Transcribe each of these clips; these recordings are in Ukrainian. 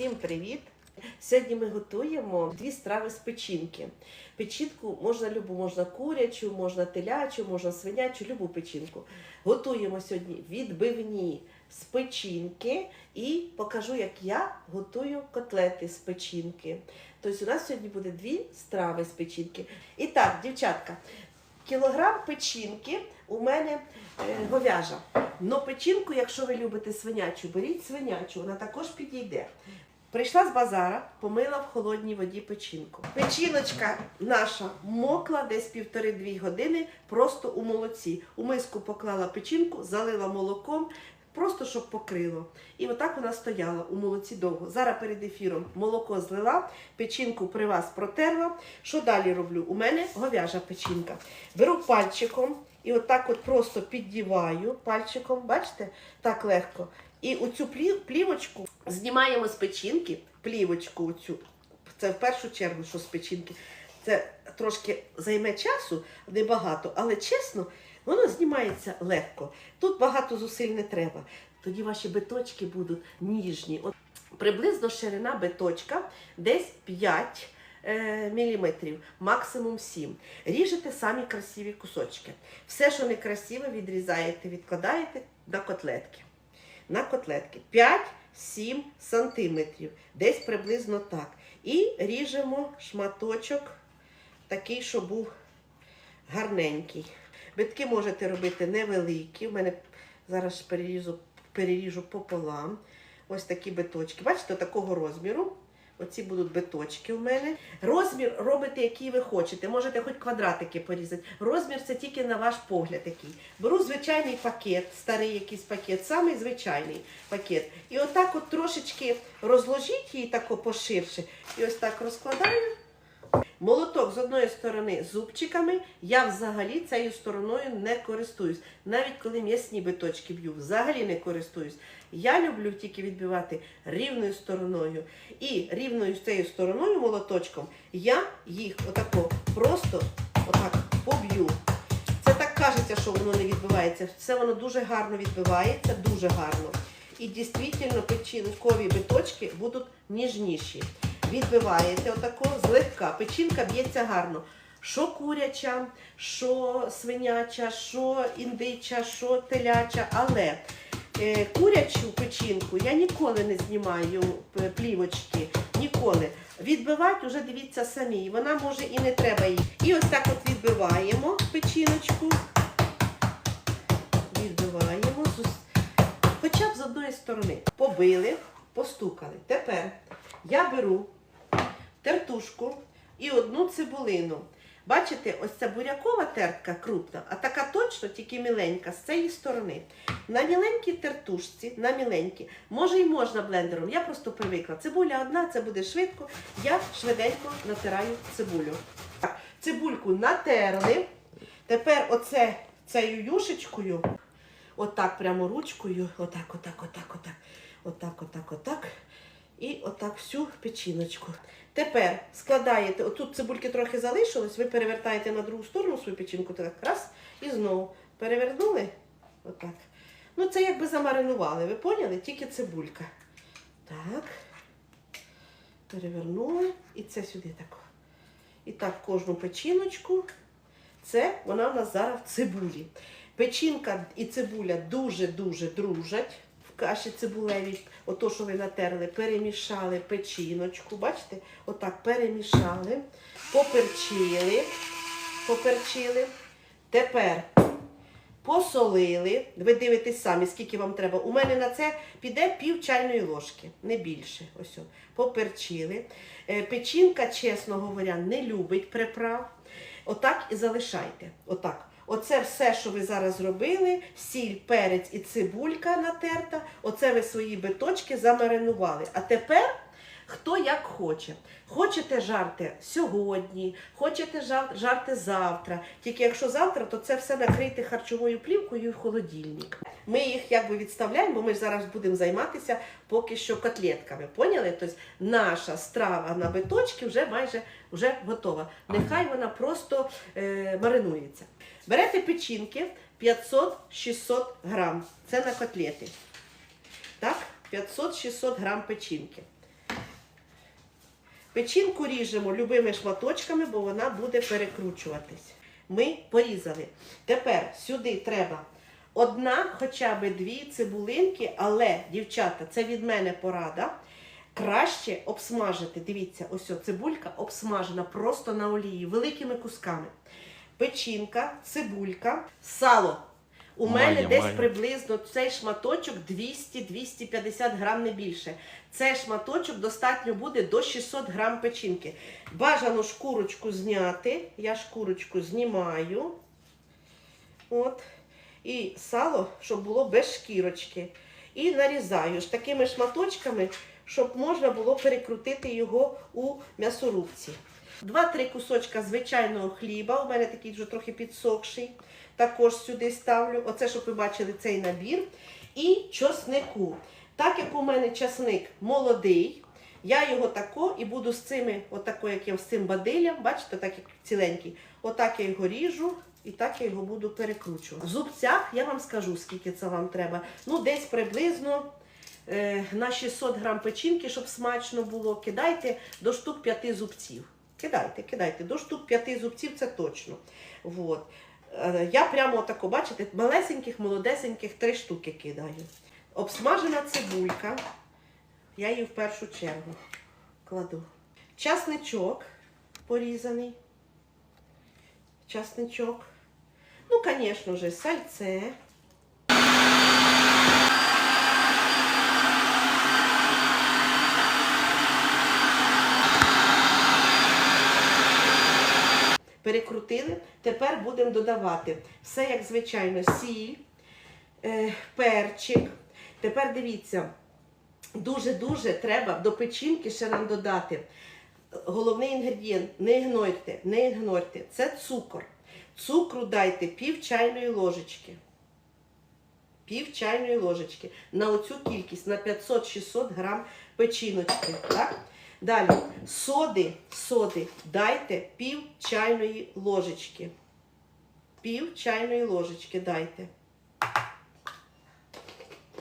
Всім привіт! Сьогодні ми готуємо дві страви з печінки. Печінку можна любу, можна курячу, можна телячу, можна свинячу, любу печінку. Готуємо сьогодні відбивні з печінки і покажу, як я готую котлети з печінки. Тобто у нас сьогодні буде дві страви з печінки. І так, дівчатка, кілограм печінки у мене е, говяжа. Но печінку, якщо ви любите свинячу, беріть свинячу, вона також підійде. Прийшла з базара, помила в холодній воді печінку. Печіночка наша мокла десь півтори-дві години просто у молоці. У миску поклала печінку, залила молоком, просто щоб покрило. І отак вона стояла у молоці довго. Зараз перед ефіром молоко злила, печінку при вас протерла. Що далі роблю? У мене говяжа печінка. Беру пальчиком і отак от просто піддіваю пальчиком, бачите, так легко. І оцю плів- плівочку знімаємо з печінки, плівочку оцю. Це в першу чергу, що з печінки. Це трошки займе часу, небагато, але чесно, воно знімається легко. Тут багато зусиль не треба. Тоді ваші биточки будуть ніжні. От приблизно ширина биточка десь 5 е, міліметрів, максимум 7. Ріжете самі красиві кусочки. Все, що не красиве, відрізаєте, відкладаєте на котлетки на котлетки 5-7 сантиметрів, десь приблизно так. І ріжемо шматочок такий, щоб був гарненький. Битки можете робити невеликі. У мене зараз переріжу, переріжу пополам. Ось такі биточки. Бачите, такого розміру. Оці будуть биточки в мене. Розмір робите, який ви хочете. Можете хоч квадратики порізати. Розмір це тільки на ваш погляд такий. Беру звичайний пакет, старий якийсь пакет, самий звичайний пакет. І отак от трошечки розложіть її тако поширше. І ось так розкладаю. Молоток з одної сторони зубчиками, я взагалі цією стороною не користуюсь. Навіть коли м'ясні биточки б'ю, взагалі не користуюсь. Я люблю тільки відбивати рівною стороною. І рівною цією стороною молоточком я їх отако просто отак поб'ю. Це так кажеться, що воно не відбивається. Це воно дуже гарно відбивається, дуже гарно. І дійсно печінкові биточки будуть ніжніші. Відбиваєте отако злегка. Печінка б'ється гарно. Що куряча, що свиняча, що індича, що теляча. Але е, курячу печінку я ніколи не знімаю плівочки. Ніколи. Відбивати вже дивіться самі. Вона може і не треба її. І ось так от відбиваємо печіночку. Відбиваємо. Хоча б з одної сторони. Побили, постукали. Тепер я беру тертушку і одну цибулину. Бачите, ось ця бурякова тертка крупна, а така точно, тільки міленька, з цієї сторони. На міленькій тертушці, на міленькій, може і можна блендером. Я просто привикла. Цибуля одна, це буде швидко. Я швиденько натираю цибулю. Так, цибульку натерли. Тепер оце цією юшечкою, отак прямо ручкою, отак, отак, отак, отак, отак, отак, отак. І отак всю печіночку. Тепер складаєте, отут цибульки трохи залишилось, ви перевертаєте на другу сторону свою печінку, так раз, і знову перевернули. Отак. Ну, це якби замаринували, ви поняли? Тільки цибулька. Так. Перевернули. І це сюди так. І так кожну печіночку. Це вона в нас зараз в цибулі. Печінка і цибуля дуже-дуже дружать каші цибулевій. Ото, що ви натерли, перемішали печіночку. Бачите? Отак перемішали, поперчили, поперчили. Тепер посолили. Ви дивитесь самі, скільки вам треба. У мене на це піде пів чайної ложки, не більше. Ось, о. поперчили. Е, Печінка, чесно говоря, не любить приправ. Отак і залишайте. Отак. Оце все, що ви зараз зробили, сіль, перець і цибулька натерта, оце ви свої биточки замаринували. А тепер хто як хоче. Хочете жарти сьогодні, хочете жарти завтра. Тільки якщо завтра, то це все накрийте харчовою плівкою в холодильник. Ми їх якби відставляємо, бо ми ж зараз будемо займатися поки що котлетками. Поняли? Тобто наша страва на биточки вже майже вже готова. Нехай вона просто е, маринується. Берете печінки 500-600 грам. Це на котлети. Так, 500-600 грам печінки. Печінку ріжемо любими шматочками, бо вона буде перекручуватись. Ми порізали. Тепер сюди треба одна, хоча б дві цибулинки, але, дівчата, це від мене порада. Краще обсмажити. Дивіться, ось о, цибулька обсмажена просто на олії, великими кусками. Печінка, цибулька, сало. У Має, мене десь має. приблизно цей шматочок 200-250 грам не більше. Цей шматочок достатньо буде до 600 грам печінки. Бажано шкурочку зняти. Я шкурочку знімаю. От. І сало, щоб було без шкірочки. І нарізаю ж такими шматочками, щоб можна було перекрутити його у м'ясорубці. Два-три кусочка звичайного хліба. У мене такий вже трохи підсохший. Також сюди ставлю. Оце, щоб ви бачили цей набір. І чоснику. Так як у мене часник молодий, я його тако і буду з цими, отако, як я з цим бадилям, бачите, так як ціленький, отак я його ріжу і так я його буду перекручувати. В зубцях я вам скажу, скільки це вам треба. Ну, десь приблизно е, на 600 грам печінки, щоб смачно було, кидайте до штук 5 зубців. Кидайте, кидайте, до штук 5 зубців це точно. Вот. Е, Я прямо отако, бачите, малесеньких, молодесеньких три штуки кидаю. Обсмажена цибулька. Я її в першу чергу кладу. Часничок порізаний. Часничок. Ну, звісно ж, сальце. Перекрутили. Тепер будемо додавати все, як звичайно, сіль, е, перчик. Тепер дивіться, дуже-дуже треба до печінки ще нам додати. Головний інгредієнт, не ігнорте, не ігнорте, це цукор. Цукру дайте пів чайної ложечки. Пів чайної ложечки на оцю кількість, на 500-600 грам печіночки. Так? Далі, соди, соди дайте пів чайної ложечки. Пів чайної ложечки дайте.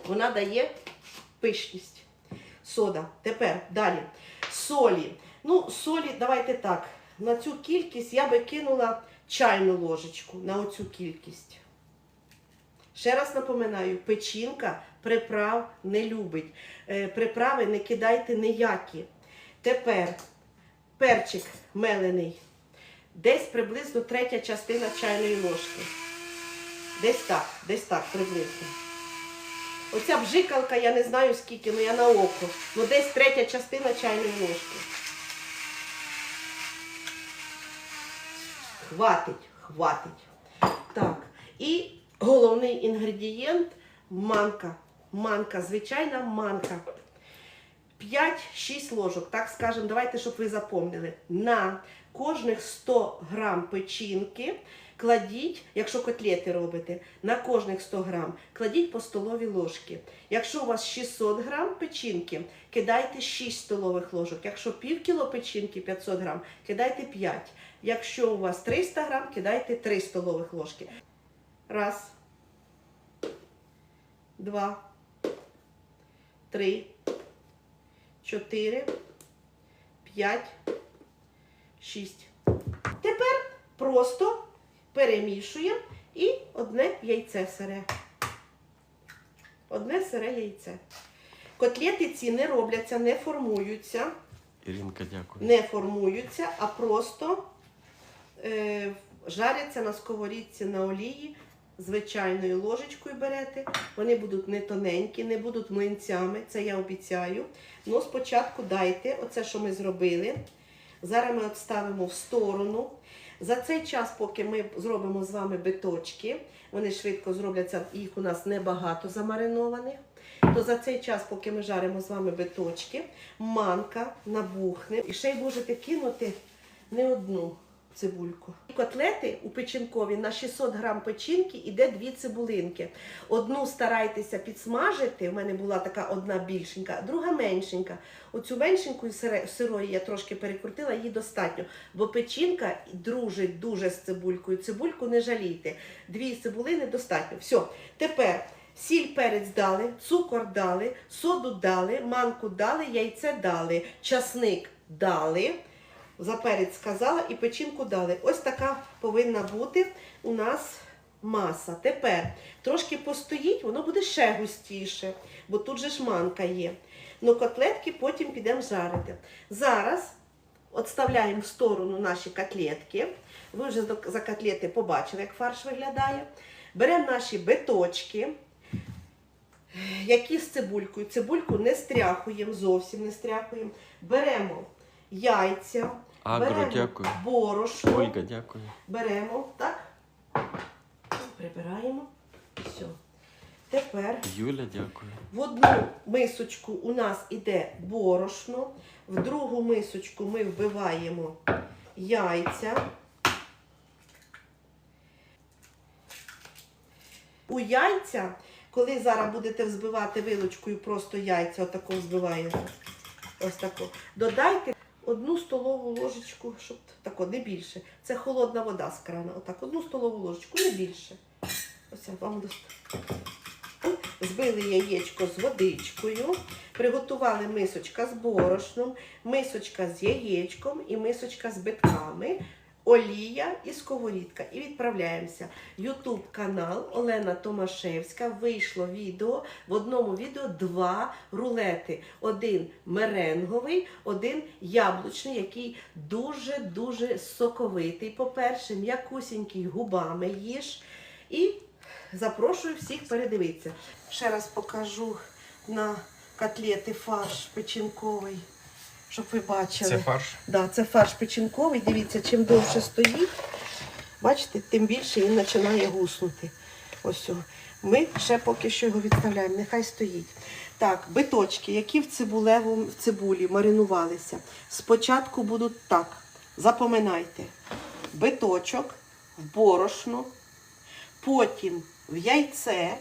Вона дає пишність. Сода. Тепер далі. Солі. Ну, солі, давайте так. На цю кількість я би кинула чайну ложечку на оцю кількість. Ще раз напоминаю, печінка приправ не любить. Е, Приправи не кидайте ніякі. Tепер перчик мелений. Десь приблизно третя частина чайної ложки. Десь так, десь так приблизно. Оця бжикалка, я не знаю скільки, ну я на око. Ну десь третя частина чайної ложки. Хватить, хватить. Так. І головний інгредієнт манка. Манка, звичайна манка. 5-6 ложок, так скажемо, давайте, щоб ви запомнили. На кожних 100 грам печінки кладіть, якщо котлети робите, на кожних 100 грам кладіть по столовій ложки. Якщо у вас 600 грам печінки, кидайте 6 столових ложок. Якщо пів кіло печінки 500 грам, кидайте 5. Якщо у вас 300 грам, кидайте 3 столових ложки. Раз. Два. Три. 4, 5, 6. Тепер просто перемішуємо і одне яйце сире. Одне сире яйце. Котлети ці не робляться, не формуються, Іринка, дякую. не формуються, а просто е, жаряться на сковорідці на олії. Звичайною ложечкою берете. Вони будуть не тоненькі, не будуть млинцями, це я обіцяю. Ну, спочатку дайте оце, що ми зробили. Зараз ми відставимо в сторону. За цей час, поки ми зробимо з вами биточки, вони швидко зробляться, їх у нас небагато замаринованих. То за цей час, поки ми жаримо з вами биточки, манка набухне. І ще й можете кинути не одну цибульку. Котлети у печінкові на 600 грам печінки іде дві цибулинки. Одну старайтеся підсмажити. У мене була така одна більшенька, друга меншенька. Оцю меншеньку сирої я трошки перекрутила, її достатньо. Бо печінка дружить дуже з цибулькою. Цибульку не жалійте. Дві цибулини достатньо. Все. Тепер сіль перець дали, цукор дали, соду дали, манку дали, яйце дали, часник дали. За сказала і печінку дали. Ось така повинна бути у нас маса. Тепер трошки постоїть, воно буде ще густіше, бо тут же ж манка є. Ну, котлетки потім підемо жарити. Зараз відставляємо в сторону наші котлетки. Ви вже за котлети побачили, як фарш виглядає. Беремо наші биточки, які з цибулькою. Цибульку не стряхуємо, зовсім не стряхуємо. Беремо яйця, Агро, беремо дякую. борошно, Ольга, дякую. беремо, так? Прибираємо. Все. Тепер Юля, дякую. в одну мисочку у нас іде борошно, в другу мисочку ми вбиваємо яйця. У яйця, коли зараз будете взбивати вилочкою просто яйця, отако взбиваєте, ось тако, додайте одну столову ложечку, щоб тако, не більше. Це холодна вода з крана. Отак, одну столову ложечку, не більше. Ось вам достатньо. Збили яєчко з водичкою, приготували мисочка з борошном, мисочка з яєчком і мисочка з битками, олія і сковорідка. І відправляємося. Ютуб канал Олена Томашевська. Вийшло відео. В одному відео два рулети. Один меренговий, один яблучний, який дуже-дуже соковитий. По-перше, м'якусінький губами їж. І запрошую всіх передивитися. Ще раз покажу на котлети фарш печінковий, щоб ви бачили. фарш? Да, це фарш печінковий. Дивіться, чим довше стоїть, бачите, тим більше він починає гуснути. Ось. Ми ще поки що його відставляємо, нехай стоїть. Так, биточки, які в цибулевому в цибулі маринувалися. Спочатку будуть так. Запоминайте. Биточок в борошно, потім в яйце,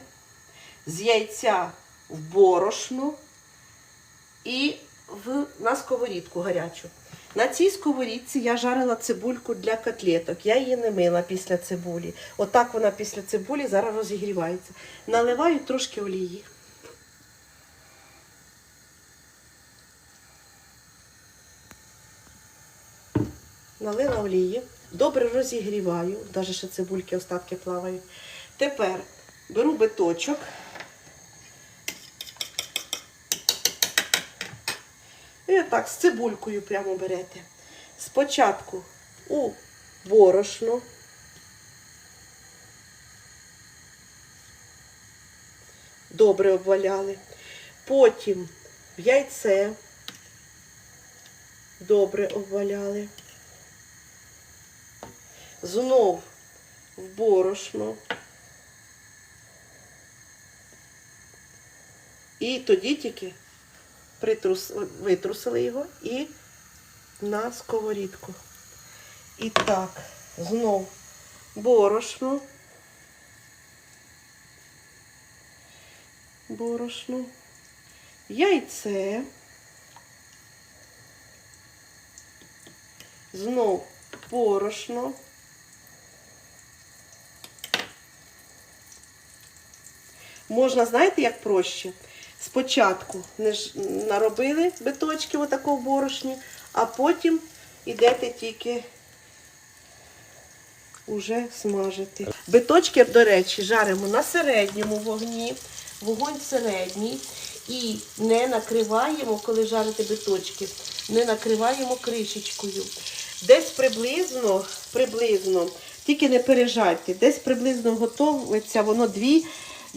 з яйця в борошно і в, на сковорідку гарячу. На цій сковорідці я жарила цибульку для котлеток. Я її не мила після цибулі. Отак вона після цибулі зараз розігрівається. Наливаю трошки олії. Налила олії, добре розігріваю, навіть ще цибульки остатки плавають. Тепер беру биточок. І отак з цибулькою прямо берете. Спочатку у борошно. Добре обваляли. Потім в яйце. Добре обваляли. Знов в борошно. І тоді тільки притрус, витрусили його і на сковорідку. І так, знов борошно. Борошно. Яйце. Знов борошно. Можна, знаєте, як проще? Спочатку наробили биточки отако в борошні, а потім йдете тільки уже смажити. Биточки, до речі, жаримо на середньому вогні, вогонь середній. І не накриваємо, коли жарите биточки, не накриваємо кришечкою. Десь приблизно, приблизно, тільки не пережарте, десь приблизно готується воно 2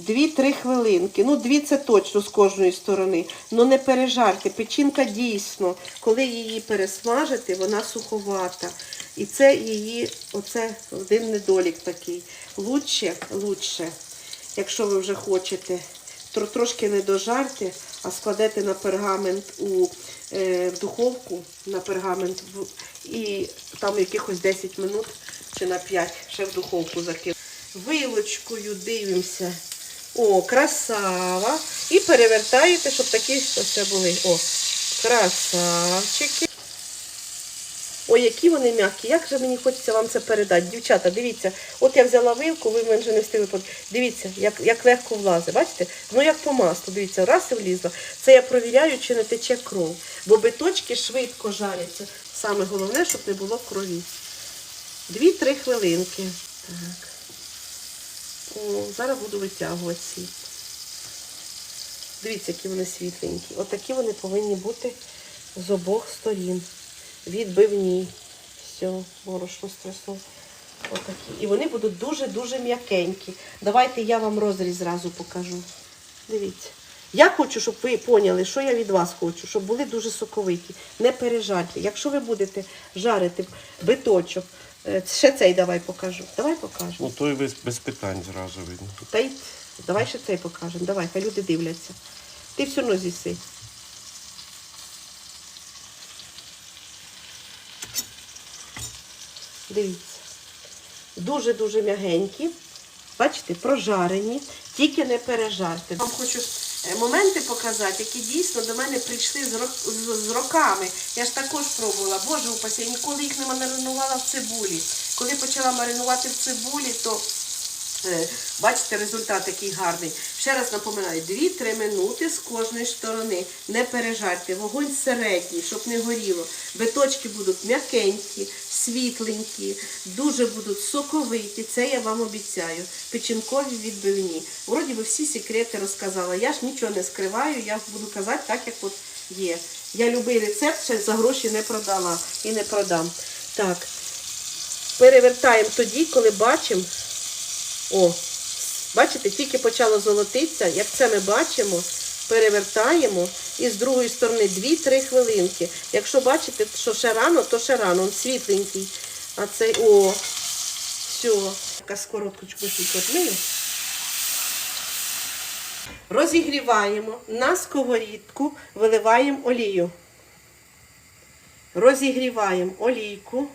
2-3 хвилинки. Ну, дві це точно з кожної сторони. Ну не пережарте. Печінка дійсно, коли її пересмажити, вона суховата. І це її, оце один недолік такий. Лучше, лучше, якщо ви вже хочете, тро- трошки не дожарте, а складете на пергамент у е, в духовку на пергамент і там якихось 10 минут чи на 5 ще в духовку закинути. Вилочкою дивимося. О, красава. І перевертаєте, щоб такі ось були. О, красавчики. Ой, які вони м'які. Як же мені хочеться вам це передати. Дівчата, дивіться, от я взяла вилку, ви мене вже не встигли. Дивіться, як, як легко влазить. Бачите? Ну як по маслу, дивіться, раз і влізла. Це я провіряю, чи не тече кров. Бо биточки швидко жаряться. Саме головне, щоб не було крові. Дві-три хвилинки. Так. О, зараз буду витягувати сік. Дивіться, які вони світленькі. Отакі вони повинні бути з обох сторін. Відбивні. Все, борошно стрясло. Отакі. І вони будуть дуже-дуже м'якенькі. Давайте я вам розріз зразу покажу. Дивіться. Я хочу, щоб ви поняли, що я від вас хочу, щоб були дуже соковиті, не пережарті. Якщо ви будете жарити биточок, ще цей давай покажу. Давай покажу. Ну той без, без питань зразу видно. Та й давай ще цей покажемо. Давай, хай люди дивляться. Ти все одно з'їси. Дивіться. Дуже-дуже м'ягенькі. Бачите, прожарені, тільки не пережарте. Вам хочу е, моменти показати, які дійсно до мене прийшли з, рок- з, з роками. Я ж також пробувала. Боже упаси, я ніколи їх не маринувала в цибулі. Коли почала маринувати в цибулі, то Е, Бачите, результат який гарний. Ще раз напоминаю, 2-3 минути з кожної сторони. Не пережарте, вогонь середній, щоб не горіло. Биточки будуть м'якенькі, світленькі, дуже будуть соковиті. Це я вам обіцяю. Печінкові відбивні. Вроді би всі секрети розказала. Я ж нічого не скриваю, я буду казати так, як от є. Я любий рецепт ще за гроші не продала і не продам. Так, перевертаємо тоді, коли бачимо. О, бачите, тільки почало золотитися. Як це ми бачимо, перевертаємо і з другої сторони 2-3 хвилинки. Якщо бачите, що ще рано, то ще рано, він світленький. А цей, о, все. Така скороточку відмию. Розігріваємо на сковорідку, виливаємо олію. Розігріваємо олійку.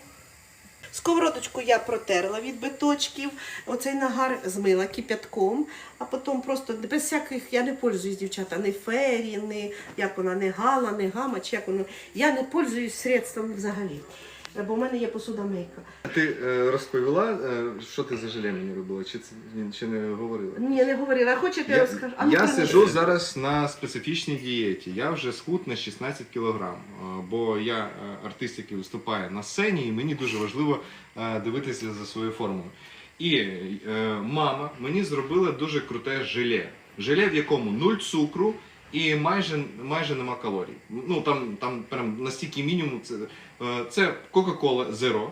Сковородочку я протерла від биточків, оцей нагар змила кипятком, а потім просто без всяких я не пользуюсь, дівчата, не фері, не як вона, не гала, не гама, чи як воно. Я не пользуюсь средством взагалі. Бо в мене є посудомийка. Ти е, розповіла, е, що ти за желе мені робила, чи це ні, чи не говорила? Ні, не говорила. Хочете, я розкажу? А ну, я принеси. сижу зараз на специфічній дієті. Я вже схуд на 16 кілограм, е, бо я е, артист, який виступає на сцені, і мені дуже важливо е, дивитися за своєю формою. І е, мама мені зробила дуже круте желе. Желе, в якому нуль цукру і майже, майже нема калорій. Ну там, там прям настільки мінімум. Це, е, це Coca-Cola Zero.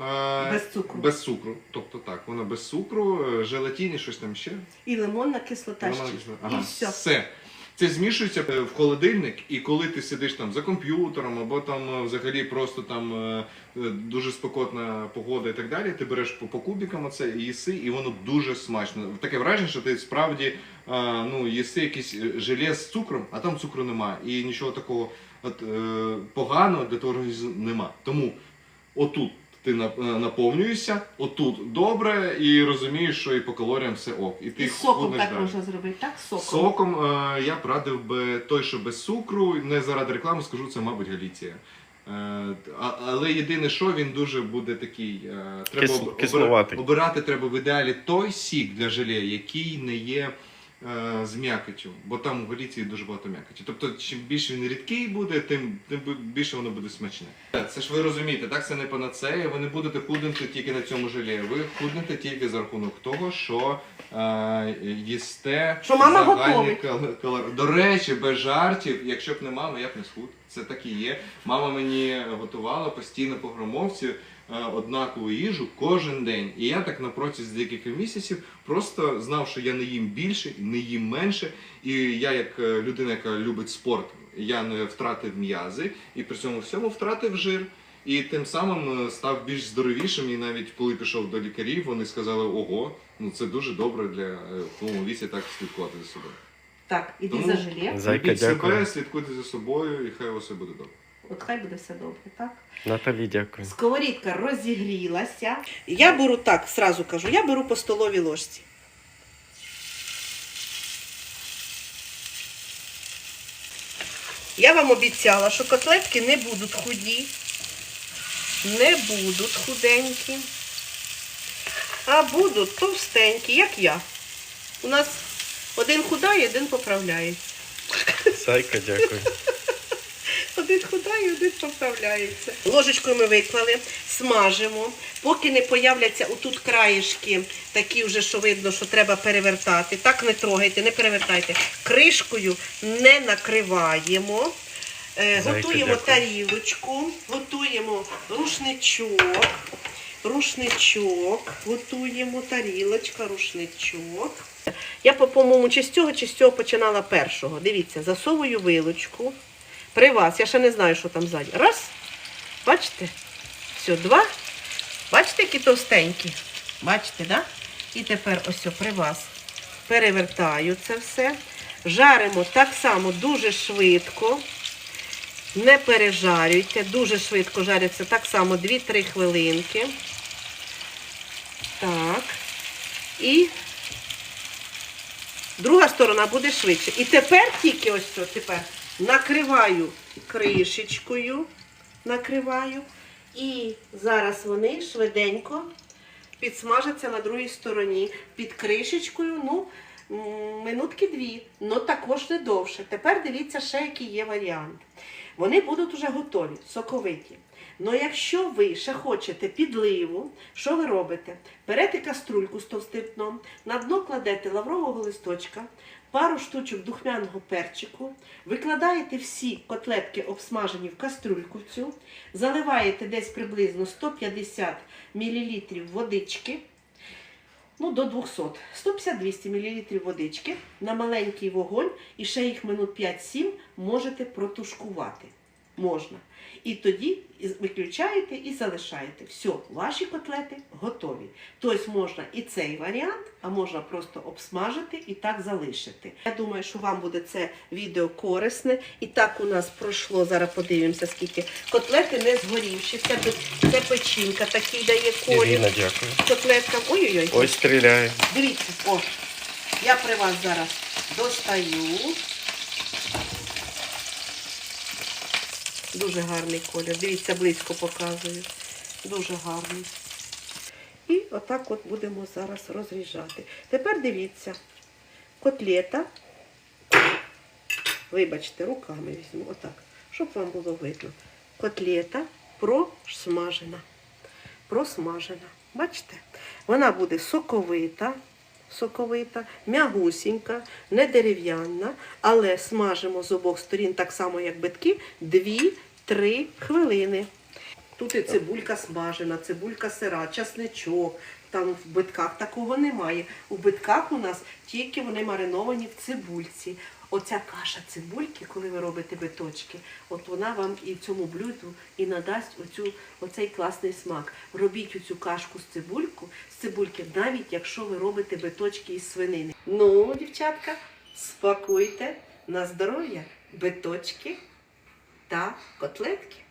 Е, Без цукру. Без цукру. Тобто так, вона без цукру, е, і щось там ще. І лимонна кислота ще. кислота. Ага, І все. все. Це змішується е, в холодильник, і коли ти сидиш там за комп'ютером, або там е, взагалі просто там е, дуже спекотна погода і так далі, ти береш по, по кубікам оце і їси, і воно дуже смачно. Таке враження, що ти справді ну, їси якийсь желе з цукром, а там цукру немає. І нічого такого от, поганого для того нема. Тому отут ти е, наповнюєшся, отут добре, і розумієш, що і по калоріям все ок. І ти І соком так далі. можна зробити, так? Соком. Соком е, я б радив би той, що без цукру. Не заради реклами скажу, це, мабуть, Галіція. Е, а, але єдине, що він дуже буде такий. Е, треба Кис- об- кисловатий. обирати треба в ідеалі той сік для желе, який не є. Е, З м'якотю, бо там у Галіції дуже багато м'якоті. Тобто, чим більше він рідкий буде, тим, тим більше воно буде смачне. Це ж ви розумієте, так це не панацея. Ви не будете худнути тільки на цьому желе. Ви худнете тільки за рахунок того, що е, їсте Що мама загальний готовить. кал- калор- До речі, без жартів, якщо б не мама, я б не схуд. Це так і є. Мама мені готувала постійно по громовці однакову їжу кожен день. І я так на протязі декількох місяців просто знав, що я не їм більше, не їм менше. І я, як е, людина, яка любить спорт, я не втратив м'язи і при цьому всьому втратив жир. І тим самим е, став більш здоровішим. І навіть коли пішов до лікарів, вони сказали: ого, ну це дуже добре для е, в твоєму віці так слідкувати за собою. Так, іди Тому- за желе. Зайка, Любіть дякую. себе, слідкуйте за собою, і хай усе буде добре. От хай буде все добре, так? Наталі, дякую. Сковорідка розігрілася. Я беру так, сразу кажу, я беру по столовій ложці. Я вам обіцяла, що котлетки не будуть худі. не будуть худенькі, а будуть товстенькі, як я. У нас один худає, один поправляється. Сайка, дякую. Один худає, один поправляється. Ложечкою ми виклали, смажимо. Поки не появляться отут краєшки, такі вже, що видно, що треба перевертати. Так не трогайте, не перевертайте. Кришкою не накриваємо. Е, Зайка, готуємо дякую. тарілочку, готуємо рушничок. Рушничок, готуємо тарілочка, рушничок. Я, по- по-моєму, чи з цього, чи з цього починала першого. Дивіться, засовую вилочку. При вас, я ще не знаю, що там ззаді. Раз. Бачите? Все, два. Бачите, які товстенькі? Бачите, да? І тепер ось при вас перевертаю це все. Жаримо так само дуже швидко. Не пережарюйте, дуже швидко жаряться так само 2-3 хвилинки. Так. І друга сторона буде швидше. І тепер тільки ось що, тепер накриваю кришечкою, накриваю. І зараз вони швиденько підсмажаться на другій стороні під кришечкою, ну, минутки дві, ну також не довше. Тепер дивіться ще, який є варіант. Вони будуть уже готові, соковиті. Ну якщо ви ще хочете підливу, що ви робите? Берете каструльку з товстим дном, на дно кладете лаврового листочка, пару штучок духмяного перчику, викладаєте всі котлетки обсмажені в каструльку цю, заливаєте десь приблизно 150 мл водички, ну до 200, 150-200 мл водички на маленький вогонь і ще їх минут 5-7 можете протушкувати. Можна. І тоді виключаєте і залишаєте. Все, ваші котлети готові. Тобто можна і цей варіант, а можна просто обсмажити і так залишити. Я думаю, що вам буде це відео корисне. І так у нас пройшло. Зараз подивимося, скільки котлети не згорівші. Це, це печінка, такий дає колір. Ірина, дякую. Котлетка. Ой-ой-ой. Ось стріляє. Дивіться, о, я при вас зараз достаю. Дуже гарний колір. Дивіться, близько показую. Дуже гарний. І отак от будемо зараз розріжати. Тепер дивіться, котлета. Вибачте, руками візьму, отак, щоб вам було видно. Котлета просмажена. Просмажена. Бачите? Вона буде соковита, соковита, м'ягусінька, не дерев'яна, але смажимо з обох сторін так само, як битки, 2-3 хвилини. Тут і цибулька смажена, цибулька сира, часничок. Там в битках такого немає. У битках у нас тільки вони мариновані в цибульці. Оця каша цибульки, коли ви робите биточки, от вона вам і цьому блюду і надасть оцю, оцей класний смак. Робіть оцю кашку з цибульку, з цибульки, навіть якщо ви робите биточки із свинини. Ну, дівчатка, спакуйте на здоров'я биточки та котлетки.